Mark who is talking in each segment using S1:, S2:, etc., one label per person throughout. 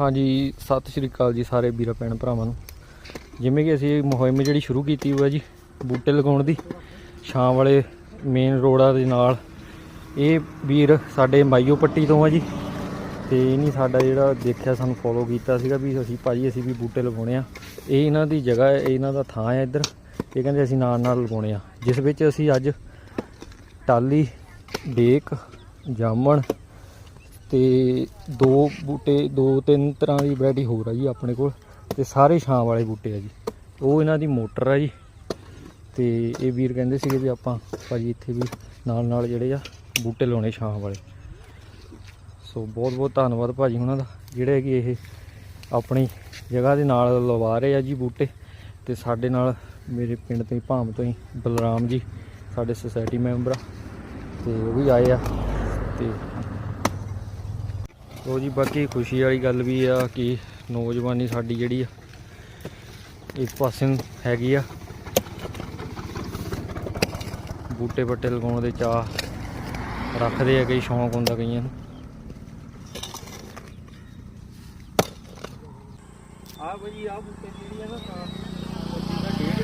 S1: ਹਾਂਜੀ, ਸਤਿ ਸ਼੍ਰੀ ਅਕਾਲ ਜੀ ਸਾਰੇ ਵੀਰਾਂ, ਭੈਣ ਭਰਾਵਾਂ ਨੂੰ। ਜਿਵੇਂ ਕਿ ਅਸੀਂ ਮੁਹਿੰਮ ਜਿਹੜੀ ਸ਼ੁਰੂ ਕੀਤੀ ਹੋਈ ਹੈ ਜੀ, ਬੂਟੇ ਲਗਾਉਣ ਦੀ ਸ਼ਾਮ ਵਾਲੇ ਮੇਨ ਰੋਡਾਂ ਦੇ ਨਾਲ। ਇਹ ਵੀਰ ਸਾਡੇ ਮਾਈਓ ਪੱਟੀ ਤੋਂ ਆ ਜੀ, ਤੇ ਇਹਨੇ ਸਾਡਾ ਜਿਹੜਾ ਦੇਖਿਆ, ਸਾਨੂੰ ਫੋਲੋ ਕੀਤਾ ਸੀਗਾ ਵੀ ਅਸੀਂ ਭਾਜੀ, ਅਸੀਂ ਵੀ ਬੂਟੇ ਲਗਾਉਣੇ ਆ। ਇਹ ਇਹਨਾਂ ਦੀ ਜਗ੍ਹਾ ਹੈ ਇਹ ਇਹਨਾਂ ਦਾ ਥਾਂ ਹੈ ਇੱਧਰ। ਇਹ ਕਹਿੰਦੇ ਅਸੀਂ ਨਾਲ ਨਾਲ ਲਗਾਉਣੇ ਆ। ਜਿਸ ਵਿੱਚ ਅਸੀਂ ਅੱਜ ਟਾਲੀ ਡੇਕ, ਜਾਮਣ ਤੇ ਦੋ ਬੂਟੇ, ਦੋ, ਤਿੰਨ ਤਰ੍ਹਾਂ ਦੀ ਵੈਰਾਈਟੀ ਹੋਰ ਆ ਜੀ ਆਪਣੇ ਕੋਲ ਤੇ ਸਾਰੇ ਛਾਂ ਵਾਲੇ ਬੂਟੇ ਆ ਜੀ। ਉਹ ਇਹਨਾਂ ਦੀ ਮੋਟਰ ਆ ਜੀ। ਤੇ ਇਹ ਵੀਰ ਕਹਿੰਦੇ ਸੀਗੇ ਵੀ ਆਪਾਂ ਭਾਜੀ ਇੱਥੇ ਵੀ ਨਾਲ ਨਾਲ ਜਿਹੜੇ ਆ ਬੂਟੇ ਲਾਉਣੇ ਛਾਂ ਵਾਲੇ। ਸੋ ਬਹੁਤ ਬਹੁਤ ਧੰਨਵਾਦ ਭਾਜੀ ਉਹਨਾਂ ਦਾ, ਜਿਹੜੇ ਕਿ ਇਹ ਆਪਣੀ ਜਗ੍ਹਾ ਦੇ ਨਾਲ ਲਵਾ ਰਹੇ ਆ ਜੀ ਬੂਟੇ ਤੇ ਸਾਡੇ ਨਾਲ ਮੇਰੇ ਪਿੰਡ ਤੋਂ ਹੀ, ਭਾਮ ਤੋਂ ਹੀ ਬਲਰਾਮ ਜੀ, ਸਾਡੇ ਸੁਸਾਇਟੀ ਮੈਂਬਰ ਆ। ਤੇ ਉਹ ਵੀ ਆਏ ਆ ਤੇ ਲੋ ਜੀ ਬਾਕੀ ਖੁਸ਼ੀ ਵਾਲੀ ਗੱਲ ਵੀ ਆ ਕਿ ਨੌਜਵਾਨੀ ਸਾਡੀ ਜਿਹੜੀ ਆ ਇਸ ਪਾਸੇ ਨੂੰ ਹੈਗੀ ਆ। ਬੂਟੇ ਬੱਟੇ ਲਗਾਉਣ ਦੇ ਚਾਹ ਰੱਖਦੇ ਆ ਕਈ ਸ਼ੌਂਕ ਹੁੰਦਾ ਕਈਆਂ ਨੂੰ।
S2: ਆ ਭਾਜੀ ਆ ਬੂਟੇ ਜਿਹੜੀ ਆ ਨਾ ਤਾਂ ਪੱਚੀ ਦਾ ਡੇਢ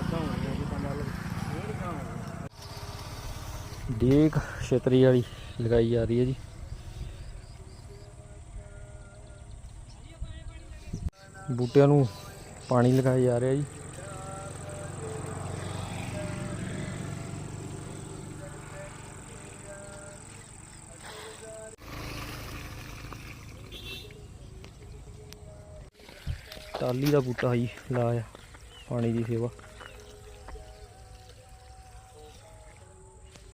S2: ਅੱਧਾ ਹੋ ਗਿਆ ਜੀ ਤਾਂ ਮਤਲਬ ਡੇਢ ਤਾਂ ਹੋ ਗਿਆ।
S1: ਡੇਕ ਛਤਰੀ ਵਾਲੀ ਲਗਾਈ ਜਾ ਰਹੀ ਹੈ ਜੀ। ਬੂਟਿਆਂ ਨੂੰ ਪਾਣੀ ਲਗਾਇਆ ਜਾ ਰਿਹਾ ਜੀ। ਟਾਲੀ ਦਾ ਬੂਟਾ ਜੀ, ਲਾਇਆ ਪਾਣੀ ਦੀ ਸੇਵਾ।